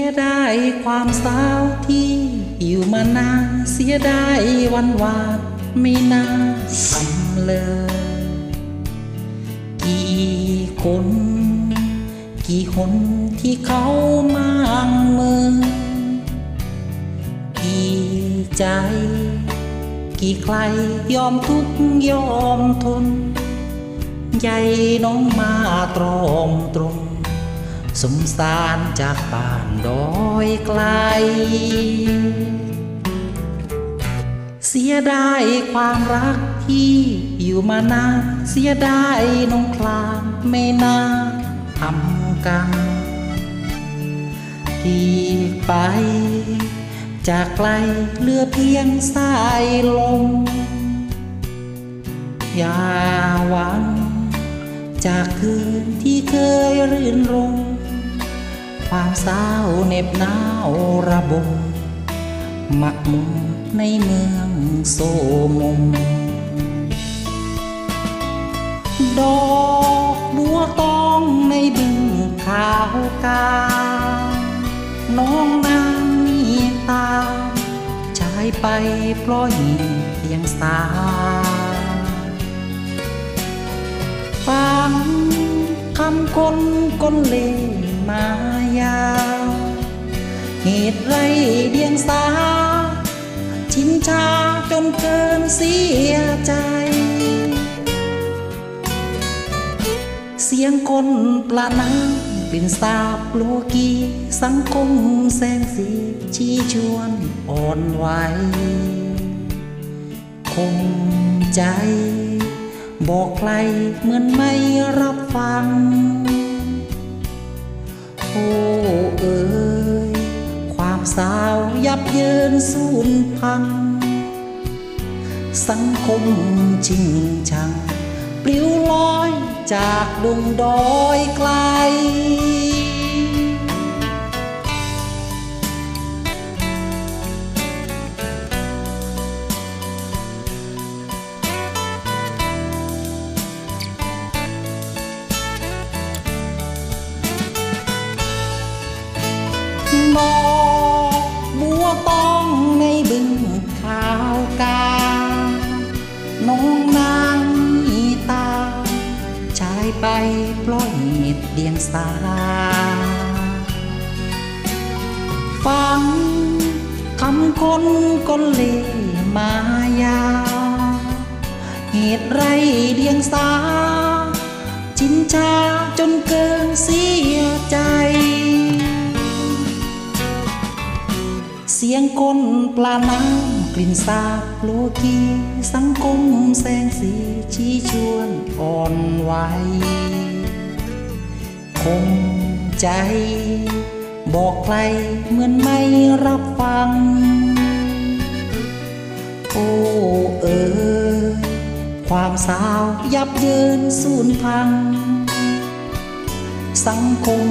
เสียดายความสาวที่อยู่มานานเสียดายวันวานไม่น่าทำเลย กี่คน กี่คนที่เขามางมือ กี่ใจ กี่ใครยอมทุกยอมทนใยน้องมาตรอมตรง สมสารจากบ้านดอยไกล เสียดายความรักที่อยู่มานานเสียดายน้องคลางไม่น่าทำกันที่ไป จากไกลเหลือเพียงสายลมอย่าหวัง จากคืนที่เคยรื่นรมความเศร้าเหน็บหนาวระบมหมักหมุมในเมืองโซมมดอกบัวตองในบึงขาวกา น้องนางมีตามชายไปปล่อยเพียงสา คำคนคนเล่มายาว เหตุไรเดียงสา ชินชาจนเกินเสียใจ เสียงคนปลาน้ำเป็นสาบโลกีสังคมแสงสีชี้ชวนอ่อนไหวคงใจ บอกใครเหมือนไม่รับฟัง โอ้เอ๋ยความสาวยับเยินสูญพัง สังคมจริงชัง ปลิวลอยจากดงดอยไกล ในบึงขาวกา น้องนางมีตา ชายไปปล่อยเดียงสา ฟังคำคนคนเล่มายา เหตุไรเดียงสาจินชาจนเกินสี ยใจเสียงคนปลาน้ำกลิ่นสาบโลกีสังคมแสงสีชี้ชวนอ่อนไหวคงใจ บอกใครเหมือนไม่รับฟัง โอ้เอ๋ยความสาวยับเยินสูญพัง สังคม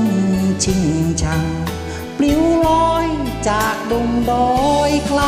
ชิงชัง ปลิวลอย จากดงดอยไกล